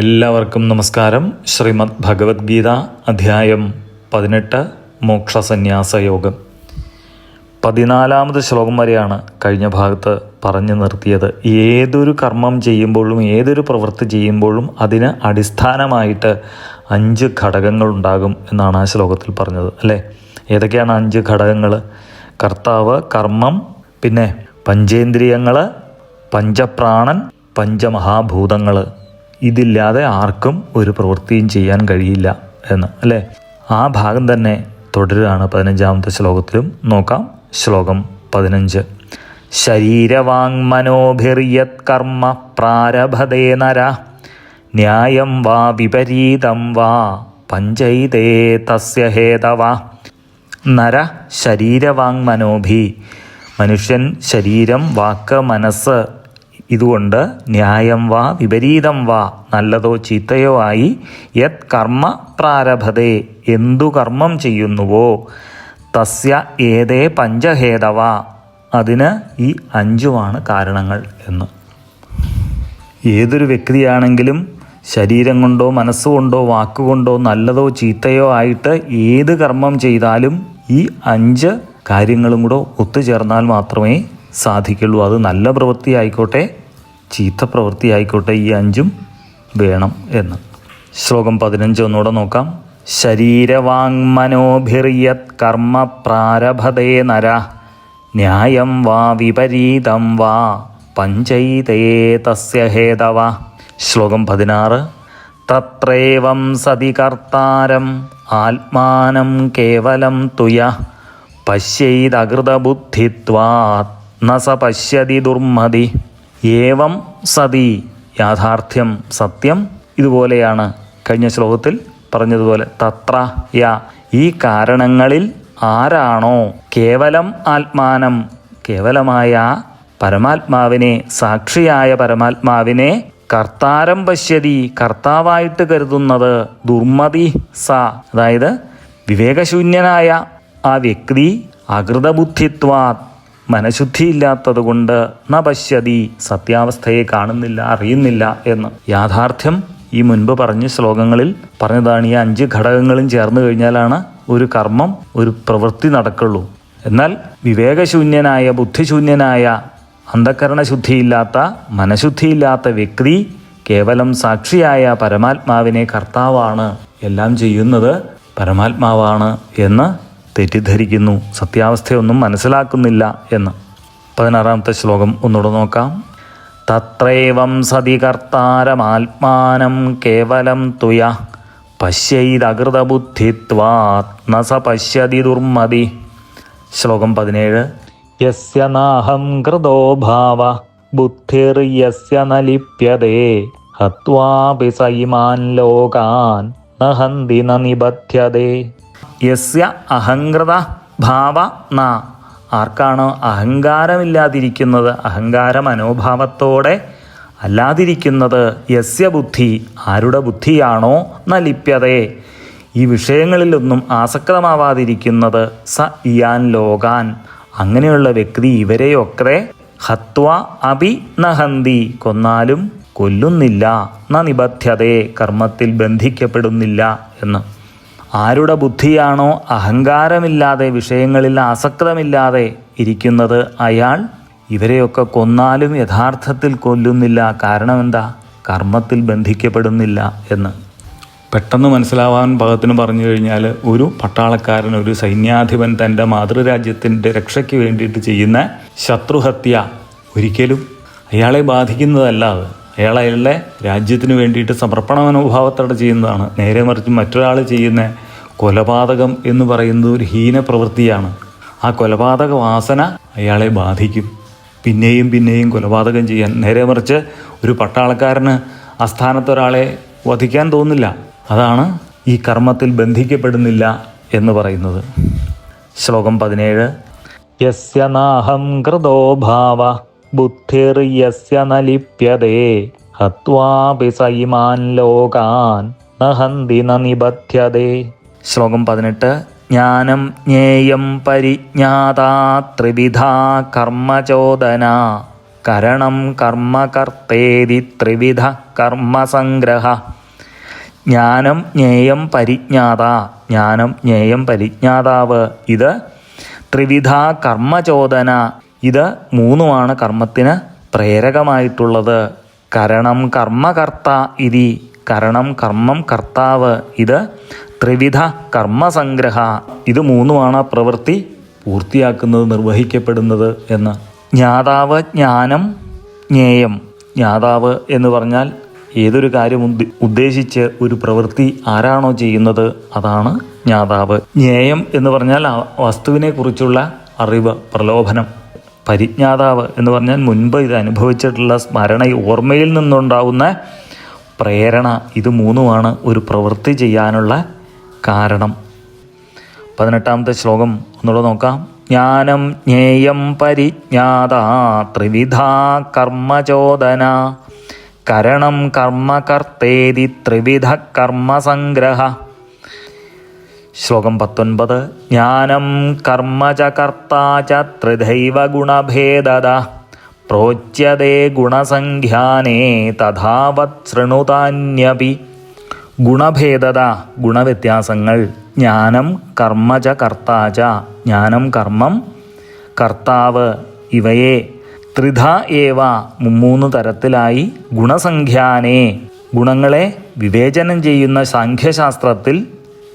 എല്ലാവർക്കും നമസ്കാരം. ശ്രീമദ് ഭഗവത്ഗീത അധ്യായം പതിനെട്ട് മോക്ഷസന്യാസ യോഗം പതിനാലാമത് ശ്ലോകം വരെയാണ് കഴിഞ്ഞ ഭാഗത്ത് പറഞ്ഞു നിർത്തിയത്. ഏതൊരു കർമ്മം ചെയ്യുമ്പോഴും ഏതൊരു പ്രവൃത്തി ചെയ്യുമ്പോഴും അതിന് അടിസ്ഥാനമായിട്ട് അഞ്ച് ഘടകങ്ങൾ ഉണ്ടാകും എന്നാണ് ആ ശ്ലോകത്തിൽ പറഞ്ഞത് അല്ലേ? ഏതൊക്കെയാണ് അഞ്ച് ഘടകങ്ങൾ കർത്താവ് കർമ്മം പിന്നെ പഞ്ചേന്ദ്രിയങ്ങൾ പഞ്ചപ്രാണൻ പഞ്ചമഹാഭൂതങ്ങൾ ഇതില്ലാതെ ആർക്കും ഒരു പ്രവൃത്തിയും ചെയ്യാൻ കഴിയില്ല എന്ന് അല്ലേ? ആ ഭാഗം തന്നെ തുടരുകയാണ് പതിനഞ്ചാമത്തെ ശ്ലോകത്തിലും. നോക്കാം. ശ്ലോകം പതിനഞ്ച്. ശരീരവാങ്മനോഭിർയത് കർമ്മ പ്രാരഭതേ നര. ന്യായം വാ വിപരീതം വാ പഞ്ചൈതേ തസ്യ ഹേതവ. നര ശരീരവാങ്മനോഭി മനുഷ്യൻ ശരീരം വാക്ക് മനസ്സ് ഇതുകൊണ്ട് ന്യായം വാ വിപരീതം വാ നല്ലതോ ചീത്തയോ ആയി യത് കർമ്മ പ്രാരഭതേ എന്തു കർമ്മം ചെയ്യുന്നുവോ? തസ്യ ഏതേ പഞ്ചഹേതവ. അതിന് ഈ അഞ്ചുമാണ് കാരണങ്ങൾ എന്ന്. ഏതൊരു വ്യക്തിയാണെങ്കിലും ശരീരം കൊണ്ടോ മനസ്സുകൊണ്ടോ വാക്കുകൊണ്ടോ നല്ലതോ ചീത്തയോ ആയിട്ട് ഏത് കർമ്മം ചെയ്താലും ഈ അഞ്ച് കാര്യങ്ങളും കൂടെ ഒത്തുചേർന്നാൽ മാത്രമേ സാധിക്കുള്ളൂ. അത് നല്ല പ്രവൃത്തി ആയിക്കോട്ടെ ചീത്ത പ്രവൃത്തി ആയിക്കോട്ടെ ഈ അഞ്ചും വേണം എന്ന്. ശ്ലോകം പതിനഞ്ച് ഒന്നുകൂടെ നോക്കാം. ശരീരവാങ്മനോഭിറിയത് കർമ്മ പ്രാരഭതേ നര. ന്യായം വാ വിപരീതം വാ പഞ്ചൈതേ തസ്യ ഹേതവ. ശ്ലോകം പതിനാറ്. തത്രേവം സതി കർത്താരം ആത്മാനം കേവലം തുയ. പശ്യൈതകൃതബുദ്ധിത്വാ ന സ പശ്യതി ദുർമതി. ഏവം സതി യാഥാർത്ഥ്യം സത്യം. ഇതുപോലെയാണ് കഴിഞ്ഞ ശ്ലോകത്തിൽ പറഞ്ഞതുപോലെ തത്ര യ. ഈ കാരണങ്ങളിൽ ആരാണോ കേവലം ആത്മാനം കേവലമായ പരമാത്മാവിനെ സാക്ഷിയായ പരമാത്മാവിനെ കർത്താരം പശ്യതി കർത്താവായിട്ട് കരുതുന്നത് ദുർമതി സ. അതായത് വിവേകശൂന്യനായ ആ വ്യക്തി അകൃതബുദ്ധിത്വാ മനഃശുദ്ധിയില്ലാത്തത് കൊണ്ട് ന പശ്യതി സത്യാവസ്ഥയെ കാണുന്നില്ല അറിയുന്നില്ല എന്ന്. യാഥാർത്ഥ്യം ഈ മുൻപ് പറഞ്ഞ ശ്ലോകങ്ങളിൽ പറഞ്ഞതാണ് ഈ അഞ്ച് ഘടകങ്ങളും ചേർന്ന് കഴിഞ്ഞാലാണ് ഒരു കർമ്മം ഒരു പ്രവൃത്തി നടക്കുള്ളൂ. എന്നാൽ വിവേകശൂന്യനായ ബുദ്ധിശൂന്യനായ അന്ധകരണശുദ്ധിയില്ലാത്ത മനഃശുദ്ധിയില്ലാത്ത വ്യക്തി കേവലം സാക്ഷിയായ പരമാത്മാവിനെ കർത്താവാണ്. എല്ലാം ചെയ്യുന്നത് പരമാത്മാവാണ് എന്ന് തെറ്റിദ്ധരിക്കുന്നു. സത്യാവസ്ഥയൊന്നും മനസ്സിലാക്കുന്നില്ല എന്ന്. പതിനാറാമത്തെ ശ്ലോകം ഒന്നുകൂടെ നോക്കാം. തത്രേവം സതി കർത്താരമാത്മാനം കേവലം തുയ. പശ്യൈതകൃതബുദ്ധിത്വാത്മ സ പശ്യതി ദുർമതി. ശ്ലോകം പതിനേഴ്. യസ്യ നാഹം കൃതോ ഭാവ. ബുദ്ധിർയസ്യ ന ലിപ്യതേ ഹത്വാപി സൈമാൻ ലോകാൻ. നഹന്തി നിബദ്ധ്യതേ യസ്യ അഹങ്കൃത ഭാവ ന. ആർക്കാണോ അഹങ്കാരമില്ലാതിരിക്കുന്നത്? അഹങ്കാര മനോഭാവത്തോടെ അല്ലാതിരിക്കുന്നത് യസ്യ ബുദ്ധി ആരുടെ ബുദ്ധിയാണോ ന ലിപ്യതേ ഈ വിഷയങ്ങളിലൊന്നും ആസക്തമാവാതിരിക്കുന്നത് സ ഇയാൻ ലോകാൻ. അങ്ങനെയുള്ള വ്യക്തി ഇവരെയൊക്കെ ഹത്വ അഭി നഹന്തി കൊന്നാലും കൊല്ലുന്നില്ല ന നിബദ്ധ്യതേ കർമ്മത്തിൽ ബന്ധിക്കപ്പെടുന്നില്ല എന്ന്. ആരുടെ ബുദ്ധിയാണോ അഹങ്കാരമില്ലാതെ വിഷയങ്ങളിൽ ആസക്തമില്ലാതെ ഇരിക്കുന്നത് അയാൾ ഇവരെയൊക്കെ കൊന്നാലും യഥാർത്ഥത്തിൽ കൊല്ലുന്നില്ല. കാരണം എന്താ കർമ്മത്തിൽ ബന്ധിക്കപ്പെടുന്നില്ല എന്ന്. പെട്ടെന്ന് മനസ്സിലാവാൻ പാകത്തിന് പറഞ്ഞു കഴിഞ്ഞാൽ ഒരു പട്ടാളക്കാരൻ ഒരു സൈന്യാധിപൻ തന്റെ മാതൃരാജ്യത്തിന്റെ രക്ഷയ്ക്ക് വേണ്ടിയിട്ട് ചെയ്യുന്ന ശത്രുഹത്യ ഒരിക്കലും അയാളെ ബാധിക്കുന്നതല്ല അത്. അയാൾ അയാളുടെ രാജ്യത്തിന് വേണ്ടിയിട്ട് സമർപ്പണ മനോഭാവത്തോടെ ചെയ്യുന്നതാണ്. നേരെ മറിച്ച് മറ്റൊരാൾ ചെയ്യുന്ന കൊലപാതകം എന്ന് പറയുന്നത് ഒരു ഹീന പ്രവൃത്തിയാണ്. ആ കൊലപാതക വാസന അയാളെ ബാധിക്കും. പിന്നെയും പിന്നെയും കൊലപാതകം ചെയ്യാൻ നേരെ മറിച്ച് ഒരു പട്ടാളക്കാരന് അസ്ഥാനത്തൊരാളെ വധിക്കാൻ തോന്നില്ല. അതാണ് ഈ കർമ്മത്തിൽ ബന്ധിക്കപ്പെടുന്നില്ല എന്ന് പറയുന്നത്. ശ്ലോകം പതിനേഴ്. യസ്യനാഹം കൃതോ ഭാവ ബുദ്ധിർയസ്യ ന ലിപ്യതേ ഹത്വാപി ലോകാൻ നഹന്തി നിബദ്ധ്യതേ ശ്ലോകം പതിനെട്ട്. ജ്ഞാനം ജ്ഞേയം പരിജ്ഞാതാ ത്രിവിധ കർമ്മചോദന. കരണം കർമ്മ കർത്തേതി ത്രിവിധ കർമ്മസംഗ്രഹ. ജ്ഞാനം ജ്ഞേയം പരിജ്ഞാത. ജ്ഞാനം ജ്ഞേയം പരിജ്ഞാതാവ്. ഇത് ത്രിവിധ കർമ്മചോദന. ഇത് മൂന്നുമാണ് കർമ്മത്തിന് പ്രേരകമായിട്ടുള്ളത്. കരണം കർമ്മകർത്ത ഇതി. കരണം കർമ്മം കർത്താവ്. ഇത് ത്രിവിധ കർമ്മസംഗ്രഹ. ഇത് മൂന്നുമാണ് ആ പ്രവൃത്തി പൂർത്തിയാക്കുന്നത് നിർവഹിക്കപ്പെടുന്നത് എന്ന്. ജ്ഞാതാവ് ജ്ഞാനം ജ്ഞേയം. ജ്ഞാതാവ് എന്ന് പറഞ്ഞാൽ ഏതൊരു കാര്യം ഉദ്ദേശിച്ച് ഒരു പ്രവൃത്തി ആരാണോ ചെയ്യുന്നത് അതാണ് ജ്ഞാതാവ്. ജ്ഞേയം എന്ന് പറഞ്ഞാൽ ആ വസ്തുവിനെ കുറിച്ചുള്ള അറിവ് പ്രലോഭനം. പരിജ്ഞാതാവ് എന്ന് പറഞ്ഞാൽ മുൻപ് ഇത് അനുഭവിച്ചിട്ടുള്ള സ്മരണ ഓർമ്മയിൽ നിന്നുണ്ടാവുന്ന പ്രേരണ. ഇത് മൂന്നുമാണ് ഒരു പ്രവൃത്തി ചെയ്യാനുള്ള കാരണം. പതിനെട്ടാമത്തെ ശ്ലോകം ഒന്നുകൂടെ നോക്കാം. ജ്ഞാനം ജ്ഞേയം പരിജ്ഞാത ത്രിവിധ കർമ്മചോദന. കരണം കർമ്മ കർത്തേതി ത്രിവിധ കർമ്മസംഗ്രഹ. ശ്ലോകം പത്തൊൻപത്. ജ്ഞാനം കർമ്മ ച കർത്ത ച ത്രിധൈവ ഗുണഭേദത. പ്രോച്യതേ ഗുണസംഖ്യാനേ തഥാവത് ശൃണുതാന്യപി. ഗുണഭേദത ഗുണവ്യത്യാസങ്ങൾ. ജ്ഞാനം കർമ്മ ച കർത്ത ച ജ്ഞാനം കർമ്മം കർത്താവ് ഇവയെ ത്രിധ ഏവ മുമ്മൂന്ന് തരത്തിലായി ഗുണസംഖ്യാനെ. ഗുണങ്ങളെ വിവേചനം ചെയ്യുന്ന സാഖ്യശാസ്ത്രത്തിൽ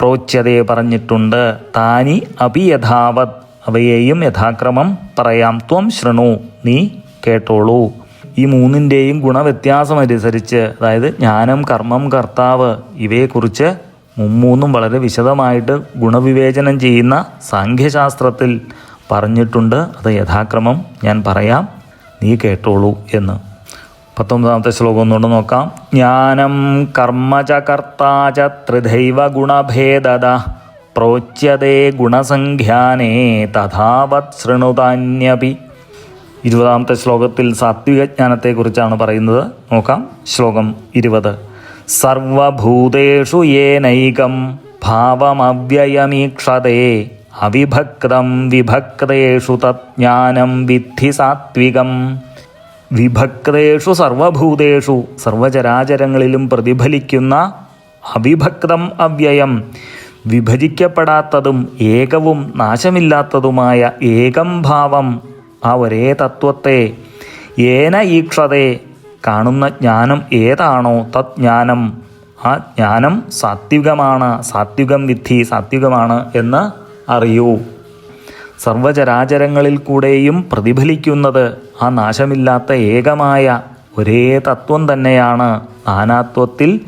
പ്രോച്യതയെ പറഞ്ഞിട്ടുണ്ട്. താനി അപി യഥാവത്. അവയെയും യഥാക്രമം പറയാം. ത്വം ശൃണു. നീ കേട്ടോളൂ. ഈ മൂന്നിന്റെയും ഗുണവ്യത്യാസം അനുസരിച്ച് അതായത് ജ്ഞാനം കർമ്മം കർത്താവ് ഇവയെക്കുറിച്ച് മുമ്മൂന്നും വളരെ വിശദമായിട്ട് ഗുണവിവേചനം ചെയ്യുന്ന സാഖ്യശാസ്ത്രത്തിൽ പറഞ്ഞിട്ടുണ്ട്. അത് യഥാക്രമം ഞാൻ പറയാം. നീ കേട്ടോളൂ എന്ന്. പത്തൊമ്പതാമത്തെ ശ്ലോകം ഒന്നുകൊണ്ട് നോക്കാം. ജ്ഞാനം കർമ്മ ച കർത്താ ച ത്രിദൈവ ഗുണഭേദത പ്രോച്യതേ ഗുണസംഖ്യാനേ തഥാവത് ശൃണുതാന്യപി. ഇരുപതാമത്തെ ശ്ലോകത്തിൽ സാത്വിക ജ്ഞാനത്തെക്കുറിച്ചാണ് പറയുന്നത്. നോക്കാം. ശ്ലോകം ഇരുപത്. സർവഭൂതേഷു യേനൈകം ഭാവമവ്യയമീക്ഷതേ അവിഭക്തം വിഭക്തേഷു തജ്ഞാനം വിദ്ധി സാത്വികം. വിഭക്തേഷു സർവഭൂതേഷു സർവചരാചരങ്ങളിലും പ്രതിഫലിക്കുന്ന അവിഭക്തം അവ്യയം. വിഭജിക്കപ്പെടാത്തതും ഏകവും നാശമില്ലാത്തതുമായ ഏകം ഭാവം ആ ഒരേ തത്വത്തെ ഏന ഈക്ഷതേ. കാണുന്ന ജ്ഞാനം ഏതാണോ തജ്ഞാനം ആ ജ്ഞാനം സാത്വികമാണ് സാത്വികം വിദ്ധി സാത്വികമാണ് എന്ന് അറിയൂ. സർവചരാചരങ്ങളിൽ കൂടെയും പ്രതിഫലിക്കുന്നത് ആ നാശമില്ലാത്ത ഏകമായ ഒരേ തത്വം തന്നെയാണ്. നാനാത്വത്തിൽ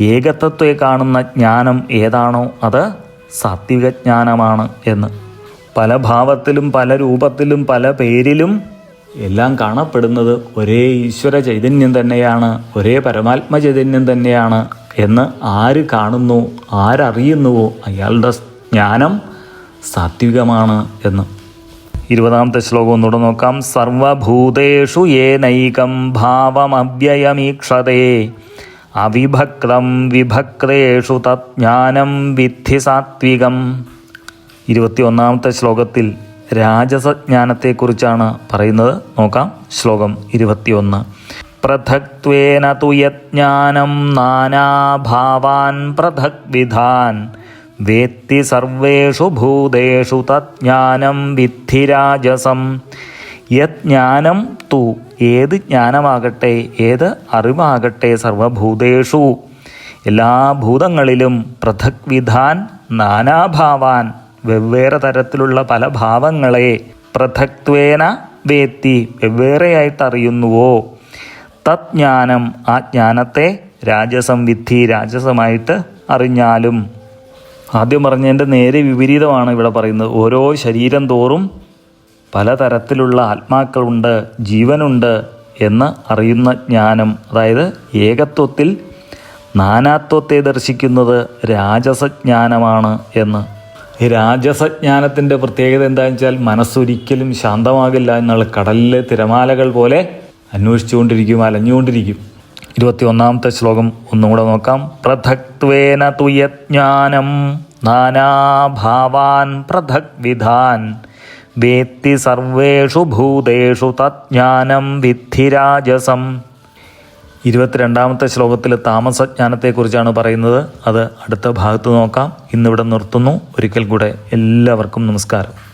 ഏകത്വത്തെ കാണുന്ന ജ്ഞാനം ഏതാണോ അത് സാത്വികജ്ഞാനമാണ് എന്ന്. പല ഭാവത്തിലും പല രൂപത്തിലും പല പേരിലും എല്ലാം കാണപ്പെടുന്നത് ഒരേ ഈശ്വര ചൈതന്യം തന്നെയാണ് ഒരേ പരമാത്മ ചൈതന്യം തന്നെയാണ് എന്ന് ആര് കാണുന്നു ആരറിയുന്നുവോ അയാളുടെ ജ്ഞാനം സാത്വികമാണ് എന്ന്. ഇരുപതാമത്തെ ശ്ലോകം ഒന്നുകൂടെ നോക്കാം. സർവഭൂതേഷു ഏനൈകം ഭാവമവ്യയമീക്ഷതേ അവിഭക്തം വിഭക്തേഷു തജ്ഞാനം വിദ്ധി സാത്വികം. ഇരുപത്തി ഒന്നാമത്തെ ശ്ലോകത്തിൽ രാജസജ്ഞാനത്തെക്കുറിച്ചാണ് പറയുന്നത്. നോക്കാം. ശ്ലോകം ഇരുപത്തിയൊന്ന്. പൃഥക്വേന തു യജ്ഞാനം നാനാഭാവാൻ പൃഥക് വിധാൻ വേത്തി സർവേഷു ഭൂതേഷു തജ്ഞാനം വിദ്ധിരാജസം. യജ്ഞാനം തു ഏത് ജ്ഞാനമാകട്ടെ ഏത് അറിവാകട്ടെ സർവഭൂതേഷു. എല്ലാ ഭൂതങ്ങളിലും പൃഥക് വിധാൻ നാനാഭാവാൻ വെവ്വേറെ തരത്തിലുള്ള പല ഭാവങ്ങളെ പൃഥക്വേന വേത്തി വെവ്വേറെയായിട്ട് അറിയുന്നുവോ തജ്ഞാനം ആ ജ്ഞാനത്തെ രാജസം വിദ്ധി രാജസമായിട്ട് അറിഞ്ഞാലും. ആദ്യം പറഞ്ഞതിന്റെ നേരെ വിപരീതമാണ് ഇവിടെ പറയുന്നത്. ഓരോ ശരീരം തോറും പലതരത്തിലുള്ള ആത്മാക്കളുണ്ട് ജീവനുണ്ട് എന്ന് അറിയുന്ന ജ്ഞാനം അതായത് ഏകത്വത്തിൽ നാനാത്വത്തെ ദർശിക്കുന്നത് രാജസജ്ഞാനമാണ് എന്ന്. ഈ രാജസജ്ഞാനത്തിന്റെ പ്രത്യേകത എന്താണെന്ന് വെച്ചാൽ മനസ്സൊരിക്കലും ശാന്തമാകില്ല എന്നുള്ള കടലിലെ തിരമാലകൾ പോലെ അന്വേഷിച്ചുകൊണ്ടിരിക്കും അലഞ്ഞുകൊണ്ടിരിക്കും. ഇരുപത്തി ഒന്നാമത്തെ ശ്ലോകം ഒന്നും കൂടെ നോക്കാം. പൃഥക്ത്വേന തുയജ്ഞാനം നാനാഭാവാൻ പൃഥക് വിധാൻ വേത്തി സർവേഷു ഭൂതേഷു തജ്ഞാനം വിദ്ധിരാജസം ഇരുപത്തിരണ്ടാമത്തെ ശ്ലോകത്തിൽ താമസജ്ഞാനത്തെക്കുറിച്ചാണ് പറയുന്നത്. അത് അടുത്ത ഭാഗത്ത് നോക്കാം. ഇന്നിവിടെ നിർത്തുന്നു. ഒരിക്കൽ കൂടെ എല്ലാവർക്കും നമസ്കാരം.